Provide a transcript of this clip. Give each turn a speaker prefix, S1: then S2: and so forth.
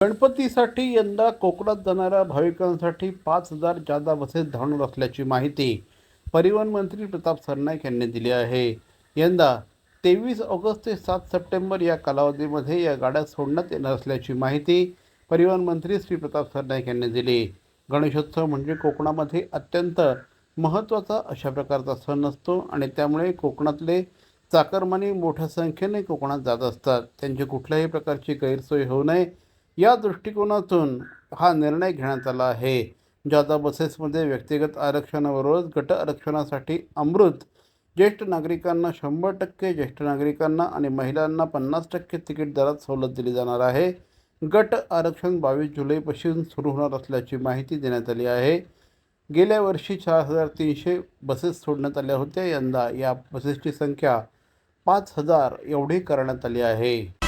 S1: गणपतीसाठी यंदा कोकणात जाणाऱ्या भाविकांसाठी पाच हजार जादा बसेस धावणार असल्याची माहिती परिवहन मंत्री प्रताप सरनाईक यांनी दिली आहे. यंदा तेवीस ऑगस्ट ते सात सप्टेंबर या कालावधीमध्ये या गाड्या सोडण्यात येणार असल्याची माहिती परिवहन मंत्री श्री प्रताप सरनाईक यांनी दिली. गणेशोत्सव म्हणजे कोकणामध्ये अत्यंत महत्त्वाचा अशा प्रकारचा सण असतो आणि त्यामुळे कोकणातले चाकरमानी मोठ्या संख्येने कोकणात जात असतात. त्यांची कुठल्याही प्रकारची गैरसोय होऊ नये. या दृष्टिकोनातून हा निर्णय घेण्यात आला आहे. जादा बसेसमध्ये व्यक्तिगत आरक्षणाबरोबरच गट आरक्षणासाठी अमृत ज्येष्ठ नागरिकांना शंभर टक्के ज्येष्ठ नागरिकांना आणि महिलांना पन्नास टक्के तिकीट दरात सवलत दिली जाणार आहे. गट आरक्षण बावीस जुलैपासून सुरू होणार असल्याची माहिती देण्यात आली आहे. गेल्या वर्षी चार हजार तीनशे बसेस सोडण्यात आल्या होत्या. यंदा या बसेसची संख्या पाच हजार एवढी करण्यात आली आहे.